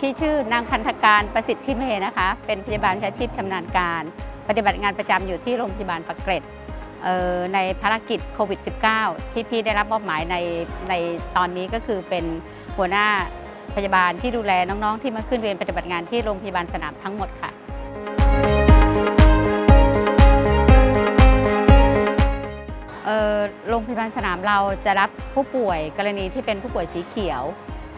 พี่ชื่อนางพันธการประสิทธิเมย์นะคะ เป็นพยาบาลวิชาชีพชำนาญการ ปฏิบัติงานประจำอยู่ที่โรงพยาบาลปากเกร็ดในภารกิจโควิด -19 ที่พี่ได้รับมอบหมายในในตอนนี้ก็คือเป็นหัวหน้าพยาบาลที่ดูแลน้องๆ ที่มาขึ้นเรียนปฏิบัติงานที่โรงพยาบาลสนามทั้งหมดค่ะ โรงพยาบาลสนามเราจะรับผู้ป่วยกรณีที่เป็นผู้ป่วยสีเขียว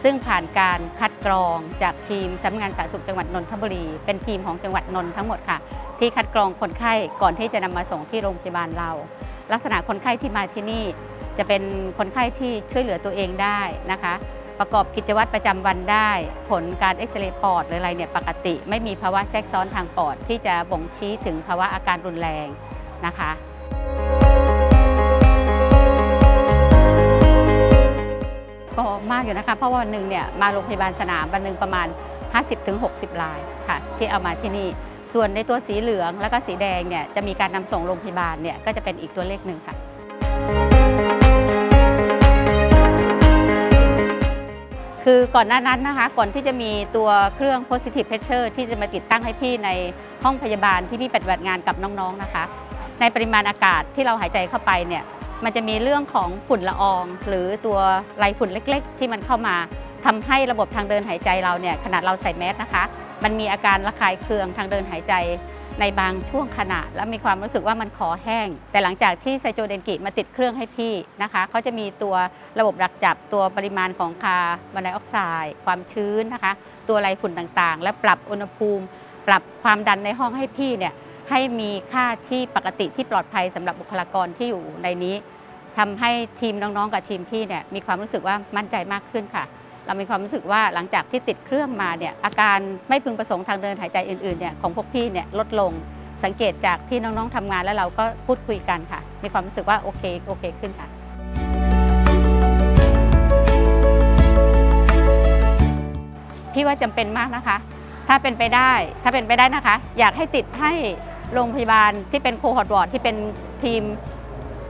ซึ่งผ่านการคัดกรองจากทีมสำนักงานสาธารณสุขจังหวัดนนทบุรี เป็นทีมของจังหวัดนนท์ทั้งหมดค่ะ ที่คัดกรองคนไข้ก่อนที่จะนำมาส่งที่โรงพยาบาลเรา ลักษณะคนไข้ที่มาที่นี่ จะเป็นคนไข้ที่ช่วยเหลือตัวเองได้นะคะ ประกอบกิจวัตรประจำวันได้ ผลการเอ็กซเรย์ปอดหรืออะไรเนี่ยปกติ ไม่มีภาวะแทรกซ้อนทางปอดที่จะบ่งชี้ถึงภาวะอาการรุนแรงนะคะากอยู่นะคะ เพราะว่าวันหนึ่งเนี่ยมาโรงพยาบาลสนามวันหนึ่งประมาณ 50-60 รายค่ะที่เอามาที่นี่ ส่วนในตัวสีเหลืองแล้วก็สีแดงเนี่ยจะมีการนำส่งโรงพยาบาลเนี่ยก็จะเป็นอีกตัวเลขหนึ่งค่ะ คือก่อนหน้านั้นนะคะ ก่อนที่จะมีตัวเครื่อง positive pressure ที่จะมาติดตั้งให้พี่ในห้องพยาบาลที่พี่ปฏิบัติงานกับน้องๆนะคะ ในปริมาณอากาศที่เราหายใจเข้าไปเนี่ย มันจะมีเรื่องของฝุ่นละออง หรือตัวไรฝุ่นเล็กๆ ที่มันเข้ามาทำให้ระบบทางเดินหายใจเราเนี่ยขนาดเราใส่แมสนะคะ มันมีอาการระคายเคืองทางเดินหายใจในบางช่วงขณะ และมีความรู้สึกว่ามันคอแห้ง แต่หลังจากที่ไซโจเดนกิมาติดเครื่องให้พี่นะคะเขาจะมีตัวระบบรักจับตัวปริมาณของคาร์บอนไดออกไซด์ความชื้นนะคะ ตัวไรฝุ่นต่างๆ และปรับอุณหภูมิ ปรับความดันในห้องให้พี่เนี่ย ให้มีค่าที่ปกติที่ปลอดภัยสำหรับบุคลากรที่อยู่ในนี้ทำให้ทีมน้องๆ กับทีมพี่เนี่ยมีความรู้สึกว่ามั่นใจมากขึ้นค่ะ เรามีความรู้สึกว่าหลังจากที่ติดเครื่องมาเนี่ยอาการไม่พึงประสงค์ทางเดินหายใจอื่นๆเนี่ยของพวกพี่เนี่ยลดลงสังเกตจากที่น้องๆทำงานแล้วเราก็พูดคุยกันค่ะ มีความรู้สึกว่าโอเคโอเคขึ้นค่ะพี่ว่าจำเป็นมากนะคะ ถ้าเป็นไปได้ ถ้าเป็นไปได้นะคะ อยากให้ติดให้ โรงพยาบาลที่เป็นโคฮอร์ดวอร์ดที่เป็นทีม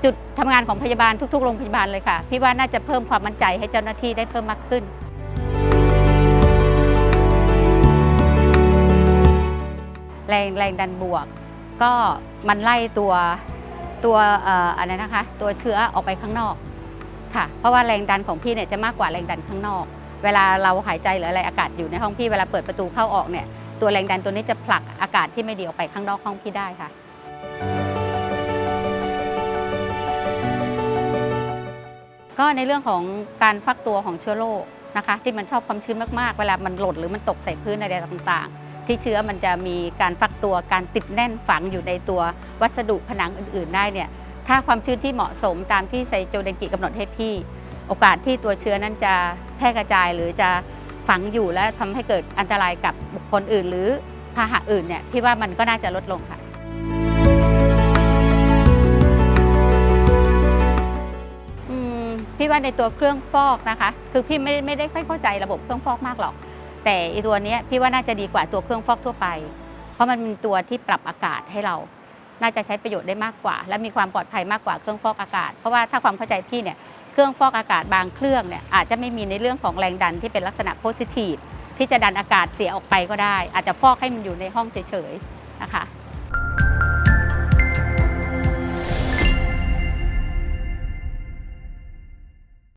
จุดทำงานของพยาบาลทุก ๆ โรงพยาบาลเลยค่ะ พี่ว่าน่าจะเพิ่มความมั่นใจให้เจ้าหน้าที่ได้เพิ่มมากขึ้น แรงแรงดันบวก ก็มันไล่ตัวตัวอะไรนะคะ ตัวเชื้อออกไปข้างนอกค่ะ เพราะว่าแรงดันของพี่เนี่ยจะมากกว่าแรงดันข้างนอก เวลาเราหายใจหรืออะไรอากาศอยู่ในห้องพี่เวลาเปิดประตูเข้าออกเนี่ย ตัวแรงดันตัวนี้จะผลักอากาศที่ไม่ดีออกไปข้างนอกห้องพี่ได้ค่ะ ก็ในเรื่องของการฟักตัวของเชื้อโรคนะคะ ที่มันชอบความชื้นมากๆ เวลามันหล่นหรือมันตกใส่พื้นอะไรต่างๆ ที่เชื้อมันจะมีการฟักตัวการติดแน่นฝังอยู่ในตัววัสดุผนังอื่น ๆ ได้เนี่ยถ้าความชื้นที่เหมาะสมตามที่ไซโจเดนกิกำหนดให้พี่ โอกาสที่ตัวเชื้อนั้นจะแพร่กระจายหรือจะ ฝังอยู่และทำให้เกิดอันตรายกับบุคคลอื่น หรือพาหะอื่นเนี่ยพี่ว่ามันก็น่าจะลดลงค่ะอืมพี่ว่าในตัวเครื่องฟอกนะคะ คือพี่ไม่ไม่ได้ค่อยเข้าใจระบบเครื่องฟอกมากหรอก แต่ไอีตัวนี้พี่ว่าน่าจะดีกว่าตัวเครื่องฟอกทั่วไป เพราะมันเป็นตัวที่ปรับอากาศให้เรา น่าจะใช้ประโยชน์ได้มากกว่า และมีความปลอดภัยมากกว่าเครื่องฟอกอากาศ เพราะว่าถ้าความเข้าใจพี่เนี่ย เครื่องฟอกอากาศบางเครื่องเนี่ยอาจจะไม่มีในเรื่องของแรงดันที่เป็นลักษณะโพซิทีฟที่จะดันอากาศเสียออกไปก็ได้ อาจจะฟอกให้มันอยู่ในห้องเฉยๆนะคะ